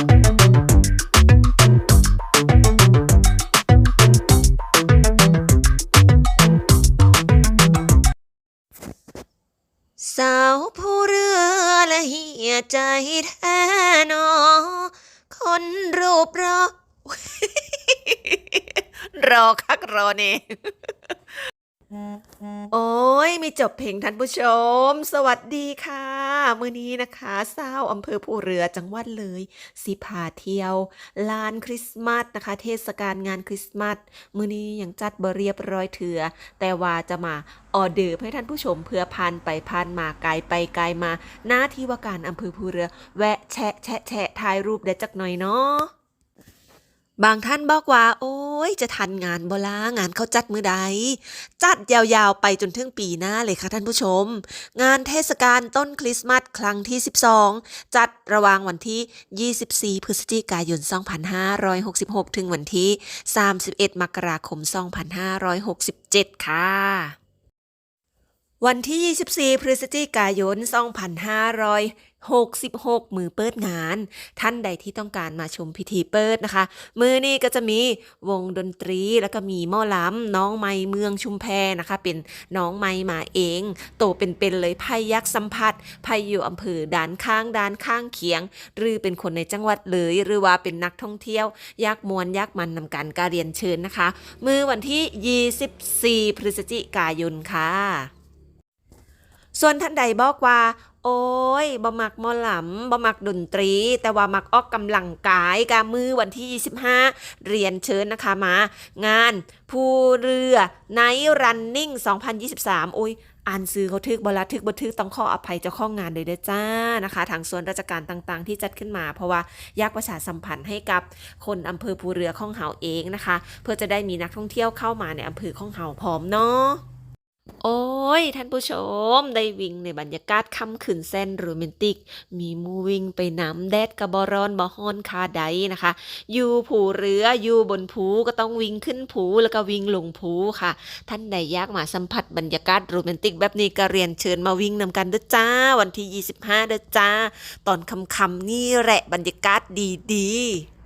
สาวผู้เรือละเหียใจแท้นอ คนรูปรอ รอคักรอเน่ โอ้ยมีจบเพลงท่านผู้ชม สวัสดีค่ะ มื้อนี้นะคะสาวอำเภอภูเรือจังหวัดเลย สิพาเที่ยว ลานคริสต์มาสนะคะ เทศกาลงานคริสต์มาสมื้อนี้ยังจัดบเรียบร้อยเถือ แต่ว่าจะมาออเดอร์ให้ท่านผู้ชมเพื่อผ่านไปผ่านมาไกลไปไกลมา หน้าที่ว่าการอำเภอภูเรือ แวะแชะแชะแชะถ่ายรูปได้จักหน่อยเนาะ บางท่านบอกว่า โอ้ย จะทันงานบลางานเขาจัดมือใด จัดยาวๆไปจนถึงปีหน้าเลยค่ะท่านผู้ชม งานเทศกาลต้นคริสต์มาสครั้งที่ 12 จัดระหว่างวันที่ 24 พฤศจิกายน 2566 ถึงวันที่ 31 มกราคม 2567 ค่ะ วันที่ 24 พฤศจิกายน 2566 มือเปิดงาน ท่านใดที่ต้องการมาชมพิธีเปิดนะคะ มือนี้ก็จะมีวงดนตรีแล้วก็มีหม้อล้ำน้องไม้เมืองชุมแพนะคะ เป็นน้องไม้มาเอง โตเป็นๆเลยไพยักษ์สัมผัสไพอยู่อำเภอด่านข้างด่านข้างเคียง หรือเป็นคนในจังหวัดเลยหรือว่าเป็นนักท่องเที่ยวยากมวนยากมันนำกันการเรียนเชิญนะคะ มือวันที่ 24 พฤศจิกายนค่ะ ส่วนท่านใดบอกว่า โอ้ยบ่มักมอลำบ่มักดนตรี แต่ว่ามักออกกำลังกายกามือวันที่ 25 เรียนเชิญนะคะมา งานผู้เรือไนรันนิ่ง 2023 โอ้ยอ่านซื้อเขาทึกบลาทึกบัทึกต้องขออภัยเจ้าของงานเลยเด้อจ้านะคะ ทางส่วนราชการต่างๆ ที่จัดขึ้นมา เพราะว่าอยากประชาสัมพันธ์ให้กับคนอำเภอภูเรือข้องเฮาเองนะคะ เพื่อจะได้มีนักท่องเที่ยวเข้ามาในอำเภอข้องเฮาพร้อมเนาะ โอ้ย ท่านผู้ชม ได้วิ่งในบรรยากาศค่ำคืนแสนโรแมนติก มีมูวิ่งไปน้ำแดดกระบอร้อนบอฮอนคาใดนะคะ อยู่ผูเรืออยู่บนภูก็ต้องวิ่งขึ้นภูแล้วก็วิ่งลงภูค่ะ ท่านใดอยากมาสัมผัสบรรยากาศโรแมนติก แบบนี้ก็เรียนเชิญมาวิ่งนำกันเด้อจ้า วันที่ 25เด้อจ้า ตอนค่ำๆนี่แหละบรรยากาศดีๆ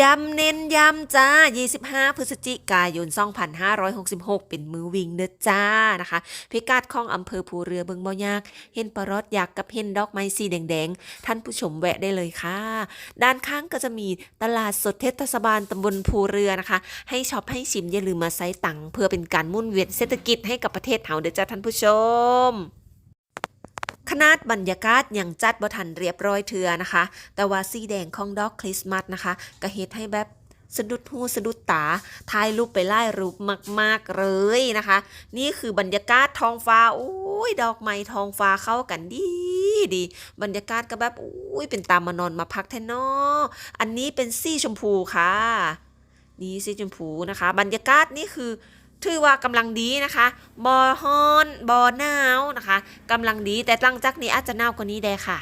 ย้ำเน้นย้ำจ้า 25 พฤศจิกายน 2566 เป็นมือวิ่งเด้อจ้านะคะ พิกัดของอำเภอภูเรือเบิงบ่ยาก เห็นปรอดอยากกับเห็นดอกไม้สีแดงๆ ท่านผู้ชมแวะได้เลยค่ะ ด้านข้างก็จะมีตลาดสดเทศบาลตำบลภูเรือนะคะ ให้ช็อปให้ชิมอย่าลืมมาใช้ตังค์เพื่อเป็นการมุ่นเวียนเศรษฐกิจให้กับประเทศเฮาเด้อจ้าท่านผู้ชม ขนาดบรรยากาศยังจัดบ่ทันเรียบร้อยเถือนะคะ แต่ว่าสีแดงของดอกคริสต์มาสนะคะก็เฮ็ดให้แบบสะดุดหูสะดุดตาถ่ายรูปไปไล่รูปมาก ๆ เลยนะคะ นี่คือบรรยากาศทองฟ้าโอ้ยดอกไม้ทองฟ้าเข้ากันดีดี บรรยากาศก็แบบโอ้ยเป็นตามมานอนมาพักแท้นออันนี้เป็นสีชมพูค่ะ นี่สีชมพูนะคะ บรรยากาศนี่คือ ถือว่ากำลังดีนะคะบอฮ้อนบอหนาวนะคะกำลังดีแต่หลังจากนี้อาจจะหนาวกว่านี้ได้ค่ะ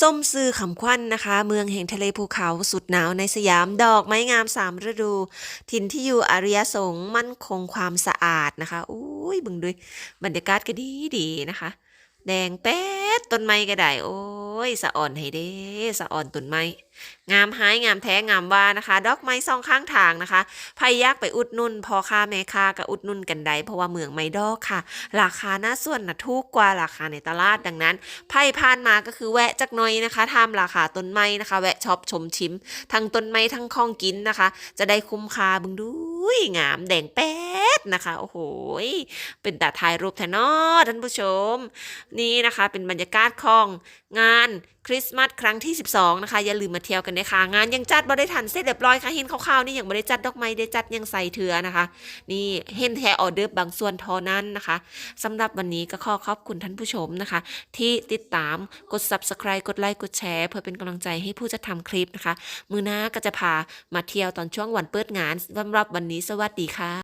ส้มซือขำควันนะคะ เมืองแห่งทะเลภูเขาสุดหนาวในสยามดอกไม้งามสามฤดู ถิ่นที่อยู่อาริยสงฆ์มั่นคงความสะอาดนะคะอุ้ยบึงด้วยบรรยากาศก็ดีดีนะคะ แดงแป๊ดต้นไม้ก็ได้ โอ้ยสะอ่อนให้เด้สะอ่อนต้นไม้งามหายงามแท้งามว่านะคะ ดอกไม้สองข้างทางนะคะใครอยากไปอุดนุ่นพอค้าแม่ค้าก็อุดนุ่นกันได้เพราะว่าเมืองไม่ดอกค่ะ ราคาหน้าส่วนนะถูกกว่าราคาในตลาดดังนั้นไพ่ผ่านมาก็คือแวะจักหน่อยนะคะทำราคาต้นไม้นะคะ แวะช็อปชมชิม ทั้งต้นไม้ทั้งของกินนะคะ จะได้คุ้มค่าบึงดูยงามแดงแป๊ดนะคะ โอ้โหเป็นตาถ่ายรูปแทนอท่านผู้ชม นี่นะคะ เป็นบรรยากาศของงานคริสต์มาสครั้งที่ 12 นะคะ อย่าลืมมาเที่ยวกันนะคะงานยังจัดบ่ได้ทันเสร็จเรียบร้อยค่ะเห็นคร่าวๆนี่ยังบ่ได้จัดดอกไม้ได้จัดยังใส่เถือนะคะ นี่เห็นแค่ออเดอร์บางส่วนทอนั้นนะคะสำหรับวันนี้ก็ขอขอบคุณท่านผู้ชมนะคะ ที่ติดตามกด subscribe กดไลค์กดแชร์เพื่อเป็นกำลังใจให้ผู้จะทำคลิปนะคะ มือหน้าก็จะพามาเที่ยวตอนช่วงวันเปิดงานสำหรับวันนี้สวัสดีค่ะ